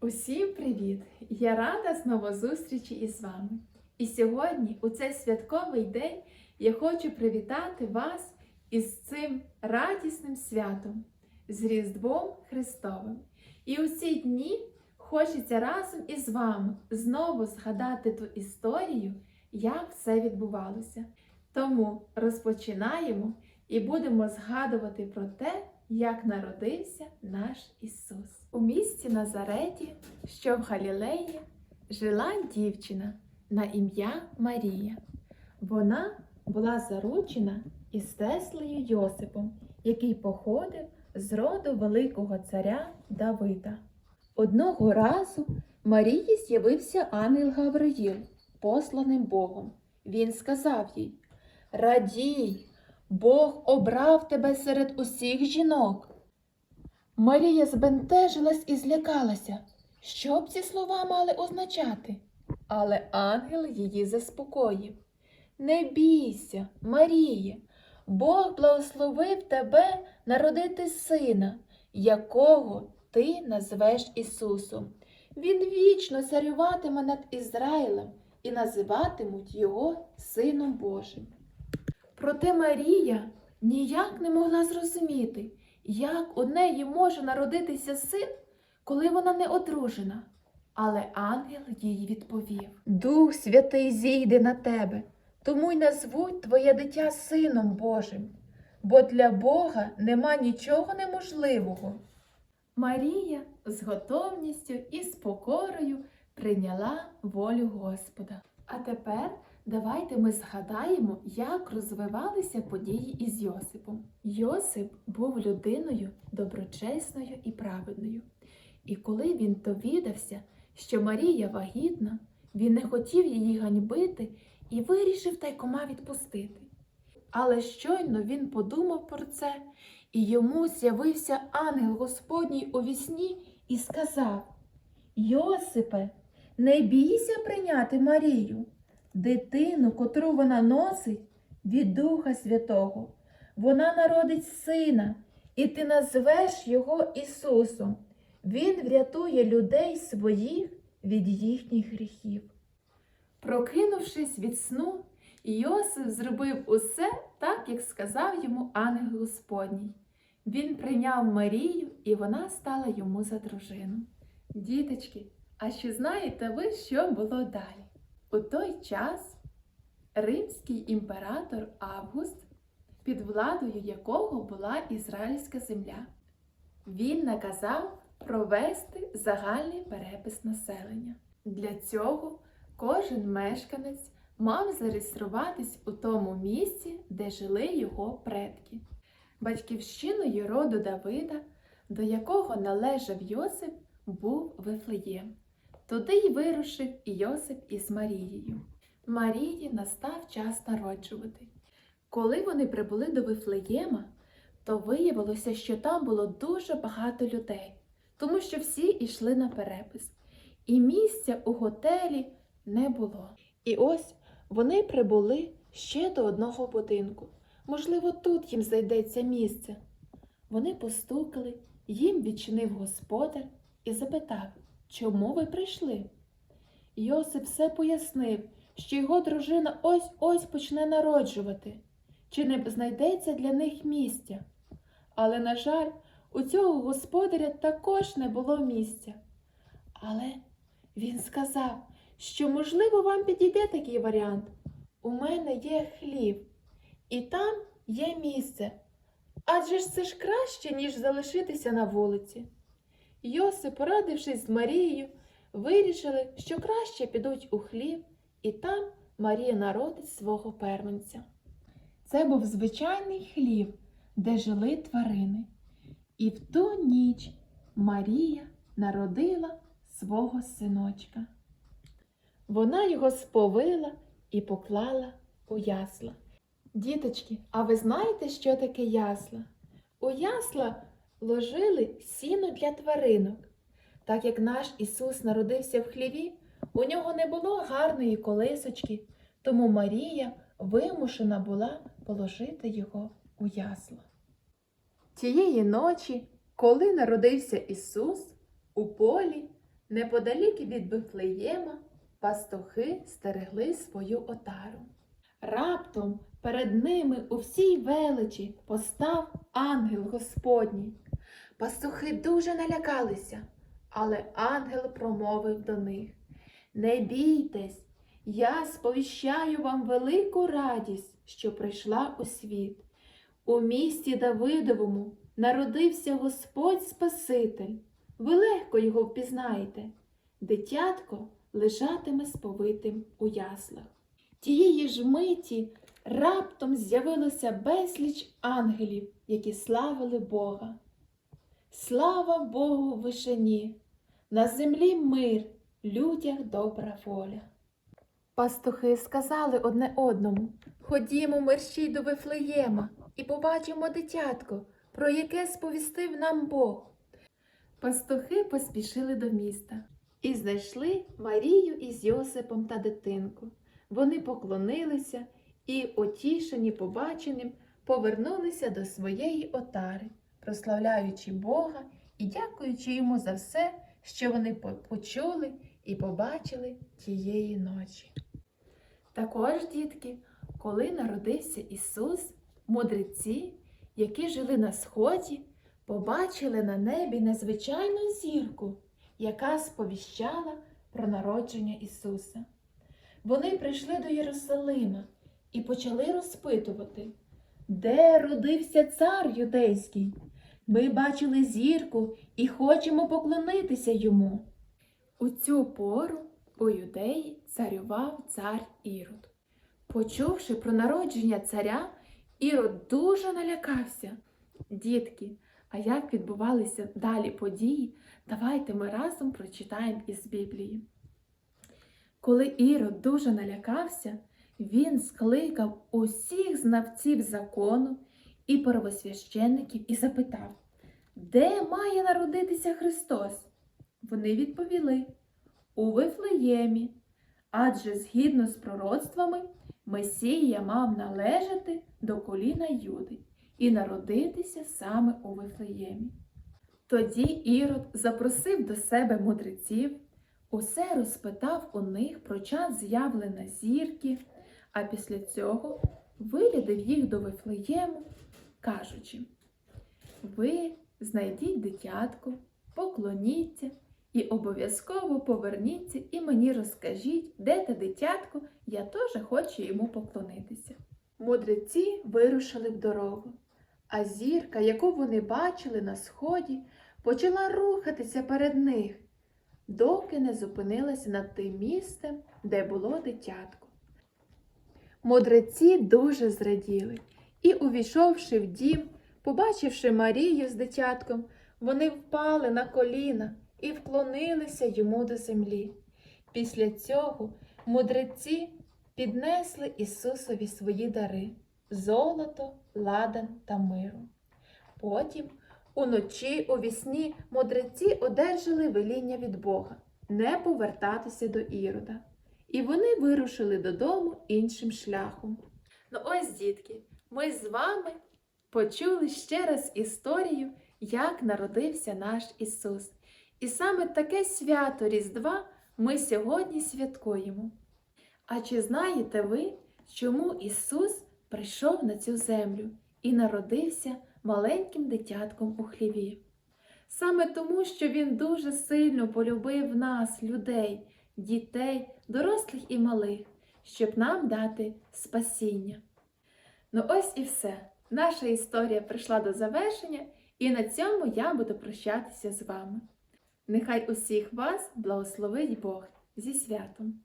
Усім привіт! Я рада знову зустрічі із вами. І сьогодні, у цей святковий день, я хочу привітати вас із цим радісним святом, з Різдвом Христовим. І у ці дні хочеться разом із вами знову згадати ту історію, як все відбувалося. Тому розпочинаємо і будемо згадувати про те, як народився наш Ісус. У місті Назареті, що в Галілеї, жила дівчина на ім'я Марія. Вона була заручена із Теслею Йосипом, який походив з роду великого царя Давида. Одного разу Марії з'явився ангел Гавриїл, посланим Богом. Він сказав їй: Радій, Бог обрав тебе серед усіх жінок. Марія збентежилась і злякалася. Що б ці слова мали означати? Але ангел її заспокоїв. Не бійся, Маріє, Бог благословив тебе народити сина, якого ти назвеш Ісусом. Він вічно царюватиме над Ізраїлем і називатимуть його Сином Божим. Проте Марія ніяк не могла зрозуміти, як у неї може народитися син, коли вона не одружена. Але ангел їй відповів: Дух Святий зійде на тебе, тому й назвуть твоє дитя Сином Божим, бо для Бога нема нічого неможливого. Марія з готовністю і з покорою прийняла волю Господа. А тепер давайте ми згадаємо, як розвивалися події із Йосипом. Йосип був людиною доброчесною і праведною. І коли він довідався, що Марія вагітна, він не хотів її ганьбити і вирішив тайкома відпустити. Але щойно він подумав про це, і йому з'явився ангел Господній у вісні і сказав: Йосипе, не бійся прийняти Марію, дитину, котру вона носить від Духа Святого. Вона народить сина, і ти назвеш його Ісусом. Він врятує людей своїх від їхніх гріхів. Прокинувшись від сну, Йосиф зробив усе так, як сказав йому ангел Господній. Він прийняв Марію, і вона стала йому за дружину. Діточки, а чи знаєте ви, що було далі? У той час римський імператор Август, під владою якого була ізраїльська земля, він наказав провести загальний перепис населення. Для цього кожен мешканець мав зареєструватись у тому місці, де жили його предки. Батьківщиною роду Давида, до якого належав Йосип, був Вифлеєм. Туди й вирушив і Йосип із Марією. Марії настав час народжувати. Коли вони прибули до Вифлеєма, то виявилося, що там було дуже багато людей, тому що всі йшли на перепис, і місця у готелі не було. І ось вони прибули ще до одного будинку. Можливо, тут їм знайдеться місце. Вони постукали, їм відчинив господар і запитав, чому ви прийшли? Йосип все пояснив, що його дружина ось ось почне народжувати, чи не знайдеться для них місця. Але, на жаль, у цього господаря також не було місця. Але він сказав, що, можливо, вам підійде такий варіант. У мене є хліб, і там є місце. Адже ж це ж краще, ніж залишитися на вулиці. Йосип, порадившись з Марією, вирішили, що краще підуть у хліб, і там Марія народить свого первенця. Це був звичайний хліб, де жили тварини. І в ту ніч Марія народила свого синочка. Вона його сповила і поклала у ясла. Діточки, а ви знаєте, що таке ясла? У ясла ложили сіно для тваринок. Так як наш Ісус народився в хліві, у нього не було гарної колисочки, тому Марія вимушена була положити його у ясла. Тієї ночі, коли народився Ісус, у полі Неподалік від Вифлеєма пастухи стерегли свою отару. Раптом перед ними у всій величі постав ангел Господній. Пастухи дуже налякалися, але ангел промовив до них: Не бійтесь, я сповіщаю вам велику радість, що прийшла у світ. У місті Давидовому народився Господь Спаситель. Ви легко його впізнаєте. Дитятко лежатиме сповитим у яслах. Тієї ж миті раптом з'явилося безліч ангелів, які славили Бога. Слава Богу в вишині, на землі мир, людях добра воля. Пастухи сказали одне одному Ходімо мерщій до Вифлеєма і побачимо дитятко, про яке сповістив нам Бог. Пастухи поспішили до міста і знайшли Марію із Йосипом та дитинку. Вони поклонилися і, отішені побаченим, повернулися до своєї отари, прославляючи Бога і дякуючи йому за все, що вони почули і побачили тієї ночі. Також, дітки, коли народився Ісус, мудреці, які жили на сході, побачили на небі незвичайну зірку, яка сповіщала про народження Ісуса. Вони прийшли до Єрусалима і почали розпитувати, де родився цар юдейський? Ми бачили зірку і хочемо поклонитися йому. У цю пору у юдеї царював цар Ірод. Почувши про народження царя, Ірод дуже налякався. Дітки, а як відбувалися далі події, давайте ми разом прочитаємо із Біблії. Коли Ірод дуже налякався, він скликав усіх знавців закону і первосвященників і запитав, де має народитися Христос? Вони відповіли у Вифлеємі, адже згідно з пророцтвами Месія мав належати до коліна Юди і народитися саме у Вифлеємі. Тоді Ірод запросив до себе мудреців, усе розпитав у них про час з'явлення зірки, а після цього вилядив їх до Вифлеєму, кажучи: Ви знайдіть дитятко, поклоніться і обов'язково поверніться і мені розкажіть, де те дитятко, я теж хочу йому поклонитися. Мудреці вирушили в дорогу, а зірка, яку вони бачили на сході, почала рухатися перед них, доки не зупинилася над тим місцем, де було дитятко. Мудреці дуже зраділи і, увійшовши в дім, побачивши Марію з дитятком, вони впали на коліна і вклонилися йому до землі. Після цього мудреці піднесли Ісусові свої дари золото, ладан та миру. Потім уночі у вісні мудреці одержали веління від Бога не повертатися до Ірода. І вони вирушили додому іншим шляхом. Ну ось, дітки, ми з вами почули ще раз історію, як народився наш Ісус. І саме таке свято Різдва ми сьогодні святкуємо. А чи знаєте ви, чому Ісус прийшов на цю землю і народився маленьким дитятком у хліві? Саме тому, що Він дуже сильно полюбив нас, людей, дітей, дорослих і малих, щоб нам дати спасіння. Ну ось і все. Наша історія прийшла до завершення, і на цьому я буду прощатися з вами. Нехай усіх вас благословить Бог зі святом!